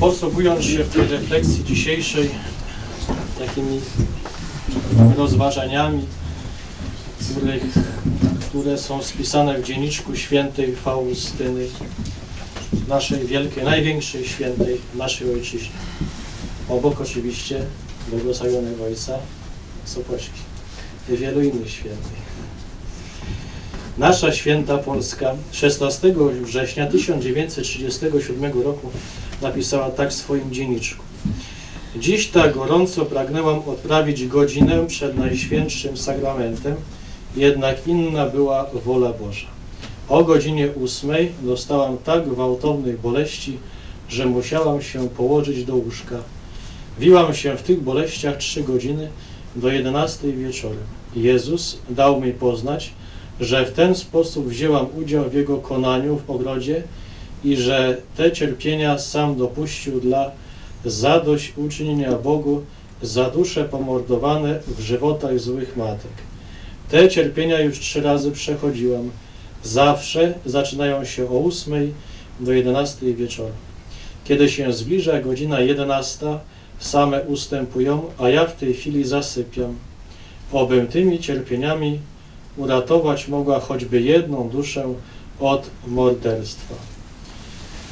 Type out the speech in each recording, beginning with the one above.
Posługując się w tej refleksji dzisiejszej takimi rozważaniami, których, które są spisane w dzienniczku świętej Faustyny, naszej wielkiej, największej świętej w naszej ojczyźnie. Obok oczywiście błogosławionego Ojca Sopoćki i wielu innych świętych. Nasza święta Polska 16 września 1937 roku napisała tak w swoim dzienniczku. Dziś tak gorąco pragnęłam odprawić godzinę przed Najświętszym Sakramentem, jednak inna była wola Boża. O godzinie ósmej dostałam tak gwałtownych boleści, że musiałam się położyć do łóżka. Wiłam się w tych boleściach trzy godziny do jedenastej wieczorem. Jezus dał mi poznać, że w ten sposób wzięłam udział w Jego konaniu w ogrodzie i że te cierpienia sam dopuścił dla zadośćuczynienia Bogu za dusze pomordowane w żywotach złych matek. Te cierpienia już trzy razy przechodziłam. Zawsze zaczynają się o ósmej do jedenastej wieczorem. Kiedy się zbliża godzina jedenasta, same ustępują, a ja w tej chwili zasypiam. Obym tymi cierpieniami uratować mogła choćby jedną duszę od morderstwa.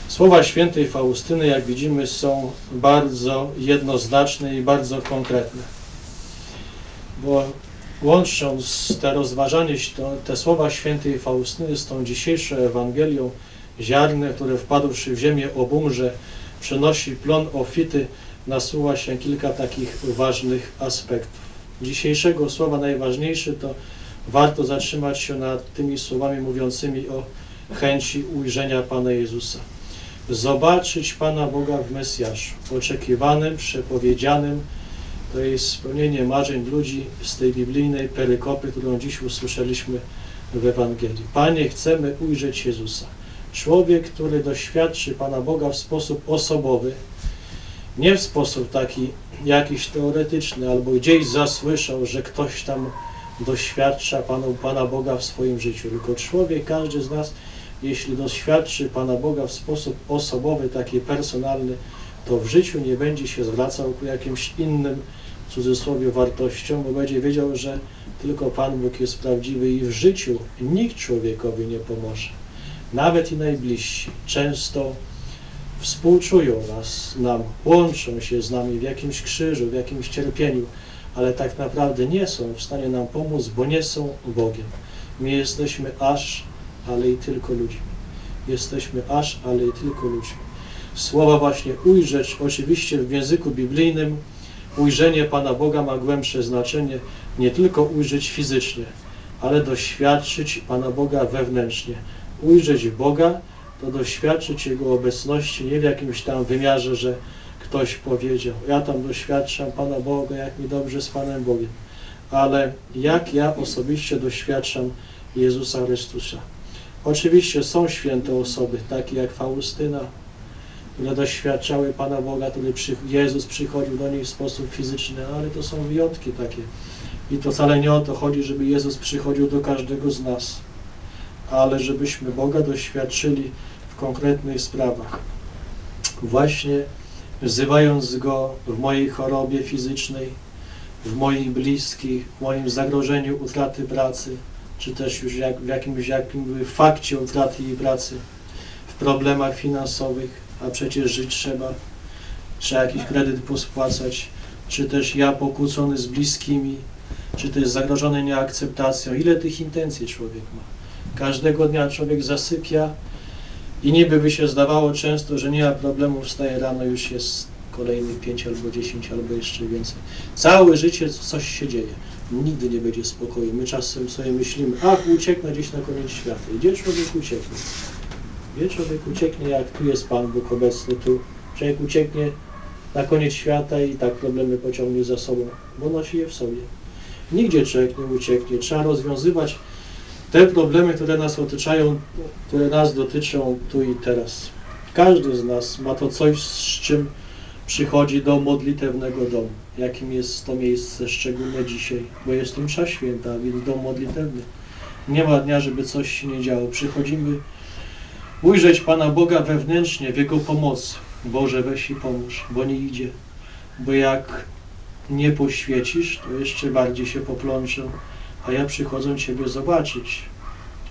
Słowa świętej Faustyny, jak widzimy, są bardzo jednoznaczne i bardzo konkretne. Bo łącząc te rozważanie, te słowa świętej Faustyny z tą dzisiejszą Ewangelią, ziarnę, które wpadłszy w ziemię obumrze, przynosi plon ofity, nasuwa się kilka takich ważnych aspektów. Dzisiejszego słowa najważniejszy to warto zatrzymać się nad tymi słowami mówiącymi o chęci ujrzenia Pana Jezusa. Zobaczyć Pana Boga w Mesjaszu, oczekiwanym, przepowiedzianym, to jest spełnienie marzeń ludzi z tej biblijnej perykopy, którą dziś usłyszeliśmy w Ewangelii. Panie, chcemy ujrzeć Jezusa. Człowiek, który doświadczy Pana Boga w sposób osobowy, nie w sposób taki jakiś teoretyczny, albo gdzieś zasłyszał, że ktoś tam doświadcza Panu, Pana Boga w swoim życiu. Tylko człowiek, każdy z nas, jeśli doświadczy Pana Boga w sposób osobowy, taki personalny, to w życiu nie będzie się zwracał ku jakimś innym, w cudzysłowie, wartościom, bo będzie wiedział, że tylko Pan Bóg jest prawdziwy i w życiu nikt człowiekowi nie pomoże. Nawet i najbliżsi często współczują nas, nam, łączą się z nami w jakimś krzyżu, w jakimś cierpieniu, ale tak naprawdę nie są w stanie nam pomóc, bo nie są Bogiem. My jesteśmy aż, ale i tylko ludźmi. Jesteśmy aż, ale i tylko ludźmi. Słowa właśnie ujrzeć, oczywiście w języku biblijnym, ujrzenie Pana Boga ma głębsze znaczenie, nie tylko ujrzeć fizycznie, ale doświadczyć Pana Boga wewnętrznie. Ujrzeć Boga to doświadczyć Jego obecności nie w jakimś tam wymiarze, że ktoś powiedział, ja tam doświadczam Pana Boga, jak mi dobrze z Panem Bogiem, ale jak ja osobiście doświadczam Jezusa Chrystusa. Oczywiście są święte osoby, takie jak Faustyna, które doświadczały Pana Boga, który przy, Jezus przychodził do nich w sposób fizyczny, ale to są wyjątki takie. I to wcale nie o to chodzi, żeby Jezus przychodził do każdego z nas, ale żebyśmy Boga doświadczyli w konkretnych sprawach. Właśnie wzywając Go w mojej chorobie fizycznej, w moich bliskich, w moim zagrożeniu utraty pracy, czy też już jak, w jakimś, jakimś fakcie utraty jej pracy, w problemach finansowych, a przecież żyć trzeba, trzeba jakiś kredyt pospłacać, czy też ja pokłócony z bliskimi, czy też zagrożony nieakceptacją. Ile tych intencji człowiek ma? Każdego dnia człowiek zasypia i niby by się zdawało często, że nie ma problemu, wstaje rano, już jest kolejnych pięć albo dziesięć, albo jeszcze więcej. Całe życie coś się dzieje. Nigdy nie będzie spokoju. My czasem sobie myślimy, ach, ucieknę gdzieś na koniec świata. Gdzie człowiek ucieknie? Gdzie człowiek ucieknie, jak tu jest Pan Bóg obecny, tu człowiek ucieknie na koniec świata i tak problemy pociągnie za sobą, bo nosi je w sobie. Nigdzie człowiek nie ucieknie. Trzeba rozwiązywać te problemy, które nas otaczają, które nas dotyczą tu i teraz. Każdy z nas ma to coś, z czym przychodzi do modlitewnego domu. Jakim jest to miejsce, szczególnie dzisiaj, bo jest to msza święta, więc dom modlitewny. Nie ma dnia, żeby coś się nie działo. Przychodzimy ujrzeć Pana Boga wewnętrznie w Jego pomocy. Boże, weź i pomóż, bo nie idzie. Bo jak nie poświecisz, to jeszcze bardziej się poplączą, a ja przychodzę Ciebie zobaczyć,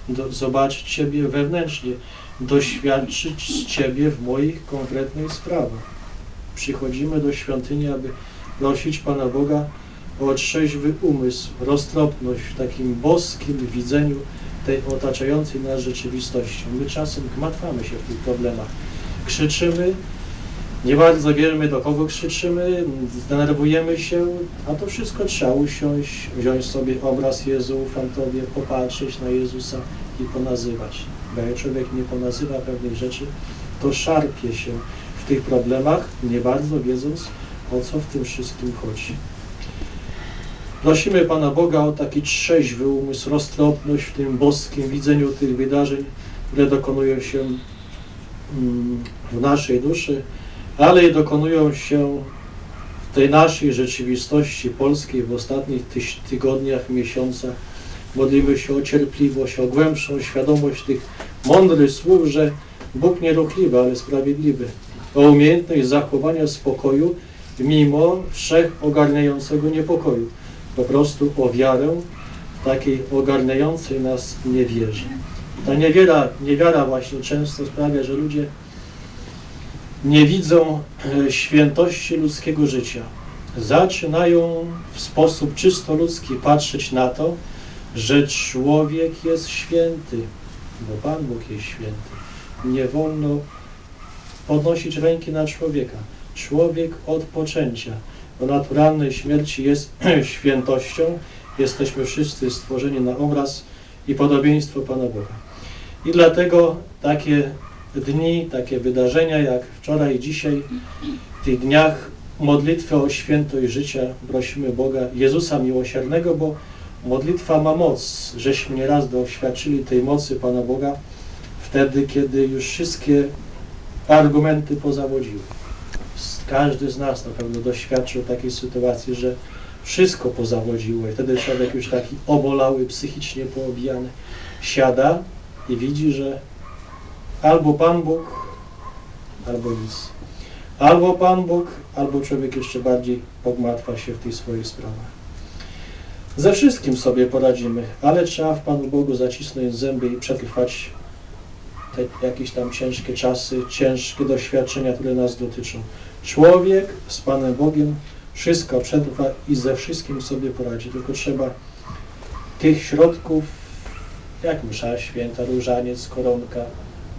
do, zobaczyć Ciebie wewnętrznie, doświadczyć z Ciebie w moich konkretnych sprawach. Przychodzimy do świątyni, aby prosić Pana Boga o trzeźwy umysł, roztropność w takim boskim widzeniu tej otaczającej nas rzeczywistości. My czasem gmatwamy się w tych problemach. Krzyczymy, nie bardzo wiemy do kogo krzyczymy, denerwujemy się, a to wszystko trzeba usiąść, wziąć sobie obraz Jezu, ufam Tobie, popatrzeć na Jezusa i ponazywać. Bo jak człowiek nie ponazywa pewnych rzeczy, to szarpie się w tych problemach, nie bardzo wiedząc, o co w tym wszystkim chodzi. Prosimy Pana Boga o taki trzeźwy umysł, roztropność w tym boskim widzeniu tych wydarzeń, które dokonują się mm, w naszej duszy, ale i dokonują się w tej naszej rzeczywistości polskiej w ostatnich tygodniach, miesiącach. Modlimy się o cierpliwość, o głębszą świadomość tych mądrych słów, że Bóg nie ruchliwy, ale sprawiedliwy. O umiejętność zachowania spokoju mimo wszechogarniającego niepokoju. Po prostu o wiarę takiej ogarniającej nas niewierze. Ta niewiara, niewiara właśnie często sprawia, że ludzie nie widzą e, świętości ludzkiego życia. Zaczynają w sposób czysto ludzki patrzeć na to, że człowiek jest święty, bo Pan Bóg jest święty. Nie wolno podnosić ręki na człowieka. Człowiek od poczęcia do naturalnej śmierci jest świętością. Jesteśmy wszyscy stworzeni na obraz i podobieństwo Pana Boga. I dlatego takie dni, takie wydarzenia jak wczoraj i dzisiaj, w tych dniach modlitwy o świętość życia prosimy Boga, Jezusa Miłosiernego, bo modlitwa ma moc. Żeśmy nieraz doświadczyli tej mocy Pana Boga wtedy, kiedy już wszystkie argumenty pozawodziły. Każdy z nas na pewno doświadczył takiej sytuacji, że wszystko pozawodziło i wtedy człowiek już taki obolały, psychicznie poobijany siada i widzi, że albo Pan Bóg, albo nic. Albo Pan Bóg, albo człowiek jeszcze bardziej pogmatwa się w tych swoich sprawach. Ze wszystkim sobie poradzimy, ale trzeba w Panu Bogu zacisnąć zęby i przetrwać te jakieś tam ciężkie czasy, ciężkie doświadczenia, które nas dotyczą. Człowiek z Panem Bogiem wszystko przetrwa i ze wszystkim sobie poradzi, tylko trzeba tych środków, jak msza święta, różaniec, koronka,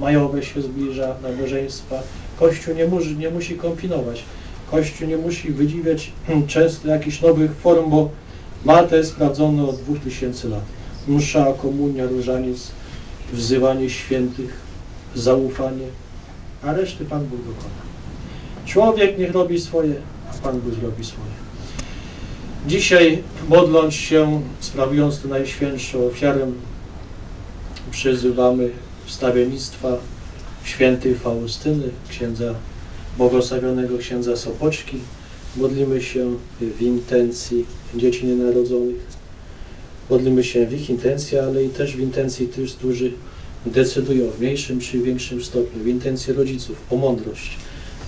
majowe się zbliża, nabożeństwa. Kościół nie musi, nie musi kombinować. Kościół nie musi wydziwiać często jakichś nowych form, bo ma te sprawdzone od 2000 lat. Msza, komunia, różaniec, wzywanie świętych, zaufanie, a reszty Pan Bóg dokona. Człowiek niech robi swoje, a Pan Bóg zrobi swoje. Dzisiaj modląc się, sprawując tę najświętszą ofiarę, przyzywamy wstawiennictwa świętej Faustyny, księdza błogosławionego księdza Sopoczki. Modlimy się w intencji dzieci nienarodzonych. Modlimy się w ich intencji, ale i też w intencji tych, którzy decydują w mniejszym czy większym stopniu, w intencji rodziców o mądrość,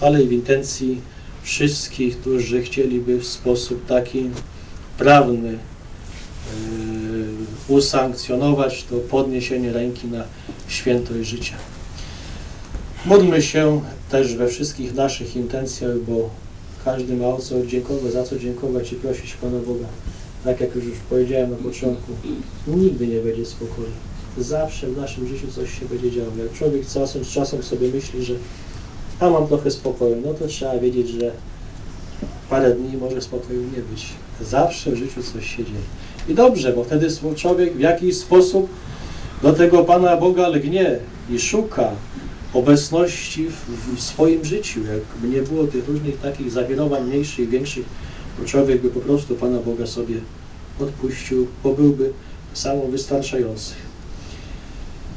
ale i w intencji wszystkich, którzy chcieliby w sposób taki prawny yy, usankcjonować to podniesienie ręki na świętość życia. Módlmy się też we wszystkich naszych intencjach, bo każdy ma o co dziękować, za co dziękować i prosić Pana Boga. Tak jak już powiedziałem na początku, nigdy nie będzie spokoju. Zawsze w naszym życiu coś się będzie działo. Jak człowiek czasem czasem sobie myśli, że a mam trochę spokoju, no to trzeba wiedzieć, że parę dni może spokoju nie być. Zawsze w życiu coś się dzieje. I dobrze, bo wtedy człowiek w jakiś sposób do tego Pana Boga lgnie i szuka obecności w, w swoim życiu. Jakby nie było tych różnych takich zawirowań mniejszych i większych, to człowiek by po prostu Pana Boga sobie odpuścił, bo byłby samowystarczający.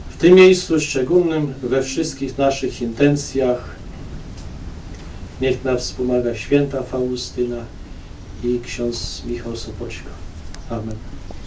W tym miejscu szczególnym, we wszystkich naszych intencjach, niech nas wspomaga święta Faustyna i ksiądz Michał Sopoćka. Amen.